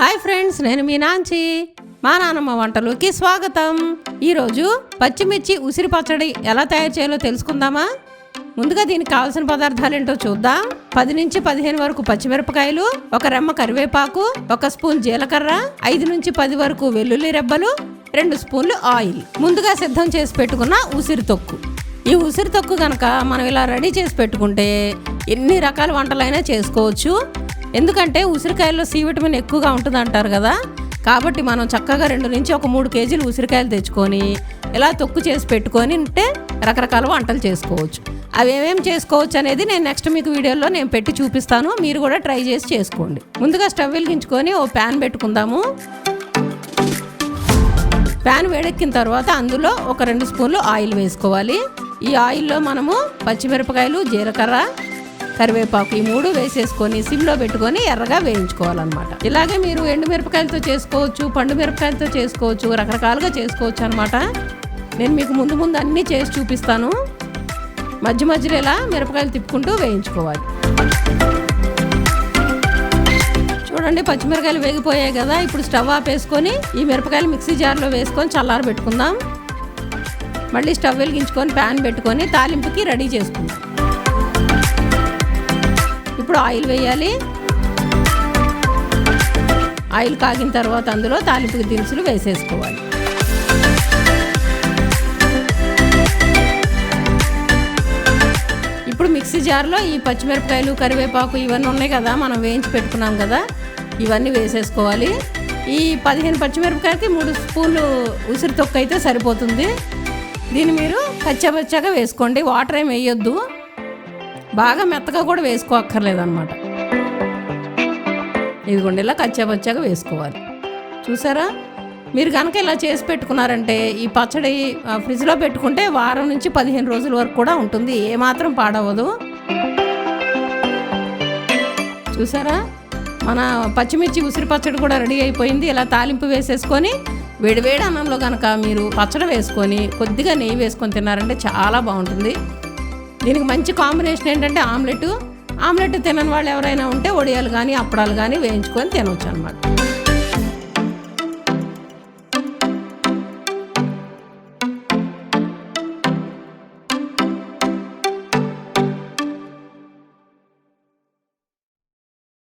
Hi friends నేను మీ నాంచి మా నాన్నమ్మ వంటలోకి స్వాగతం. ఈరోజు పచ్చిమిర్చి ఉసిరి పచ్చడి ఎలా తయారు చేయాలో తెలుసుకుందామా? ముందుగా దీనికి కావాల్సిన పదార్థాలు ఏంటో చూద్దాం. పది నుంచి పదిహేను వరకు పచ్చిమిరపకాయలు ఒక రెమ్మ కరివేపాకు ఒక స్పూన్ జీలకర్ర ఐదు నుంచి పది వరకు వెల్లుల్లి రెబ్బలు రెండు స్పూన్లు ఆయిల్. ముందుగా సిద్ధం చేసి పెట్టుకున్న ఉసిరి తొక్కు. ఈ ఉసిరి తొక్కు కనుక మనం ఇలా రెడీ చేసి పెట్టుకుంటే ఎన్ని రకాల వంటలైనా చేసుకోవచ్చు. ఎందుకంటే ఉసిరికాయల్లో సి విటమిన్ ఎక్కువగా ఉంటుంది అంటారు కదా. కాబట్టి మనం చక్కగా రెండు నుంచి ఒక మూడు కేజీలు ఉసిరికాయలు తెచ్చుకొని ఇలా తొక్కు చేసి పెట్టుకొని ఉంటే రకరకాల వంటలు చేసుకోవచ్చు. అవి ఏమేమి చేసుకోవచ్చు అనేది నేను నెక్స్ట్ మీకు వీడియోలో నేను పెట్టి చూపిస్తాను. మీరు కూడా ట్రై చేసి చేసుకోండి. ముందుగా స్టవ్ వెలిగించుకొని ఓ ప్యాన్ పెట్టుకుందాము. ప్యాన్ వేడెక్కిన తర్వాత అందులో ఒక రెండు స్పూన్లు ఆయిల్ వేసుకోవాలి. ఈ ఆయిల్లో మనము పచ్చిమిరపకాయలు జీలకర్ర కరివేపాకు ఈ మూడు వేసేసుకొని సిమ్లో పెట్టుకొని ఎర్రగా వేయించుకోవాలన్నమాట. ఇలాగే మీరు ఎండు మిరపకాయలతో చేసుకోవచ్చు పండు మిరపకాయలతో చేసుకోవచ్చు రకరకాలుగా చేసుకోవచ్చు అనమాట నేను మీకు ముందు ముందు అన్నీ చేసి చూపిస్తాను. మధ్య మధ్యలో ఇలా మిరపకాయలు తిప్పుకుంటూ వేయించుకోవాలి. చూడండి పచ్చిమిరకాయలు వేగిపోయాయి కదా. ఇప్పుడు స్టవ్ ఆపేసుకొని ఈ మిరపకాయలు మిక్సీ జార్లో వేసుకొని చల్లార పెట్టుకుందాం మళ్ళీ స్టవ్ వెలిగించుకొని ప్యాన్ పెట్టుకొని తాలింపుకి రెడీ చేసుకుందాం. ఇప్పుడు ఆయిల్ వేయాలి. ఆయిల్ కాగిన తర్వాత అందులో తాలింపు దినుసులు వేసేసుకోవాలి. ఇప్పుడు మిక్సీ జార్లో ఈ పచ్చిమిరపకాయలు కరివేపాకు ఇవన్నీ ఉన్నాయి కదా మనం వేయించి పెట్టుకున్నాం కదా ఇవన్నీ వేసేసుకోవాలి. ఈ పదిహేను పచ్చిమిరపకాయలకి మూడు స్పూన్లు ఉసిరి తొక్క అయితే సరిపోతుంది. దీన్ని మీరు కచ్చపచ్చగా వేసుకోండి. వాటర్ ఏం వేయొద్దు. బాగా మెత్తగా కూడా వేసుకోక్కర్లేదు అనమాట ఇదిగోండి ఇలా కచ్చాపచ్చాగా వేసుకోవాలి. చూసారా? మీరు కనుక ఇలా చేసి పెట్టుకున్నారంటే ఈ పచ్చడి ఫ్రిడ్జ్లో పెట్టుకుంటే వారం నుంచి పదిహేను రోజుల వరకు కూడా ఉంటుంది. ఏమాత్రం పాడవదు చూసారా? మన పచ్చిమిర్చి ఉసిరి పచ్చడి కూడా రెడీ అయిపోయింది. ఇలా తాలింపు వేసేసుకొని వేడివేడి అన్నంలో కనుక మీరు పచ్చడి వేసుకొని కొద్దిగా నెయ్యి వేసుకొని తిన్నారంటే చాలా బాగుంటుంది. దీనికి మంచి కాంబినేషన్ ఏంటంటే ఆమ్లెట్. ఆమ్లెట్ తినని వాళ్ళు ఎవరైనా ఉంటే వడియాలు కానీ అప్పడాలు కానీ వేయించుకొని తినవచ్చు అనమాట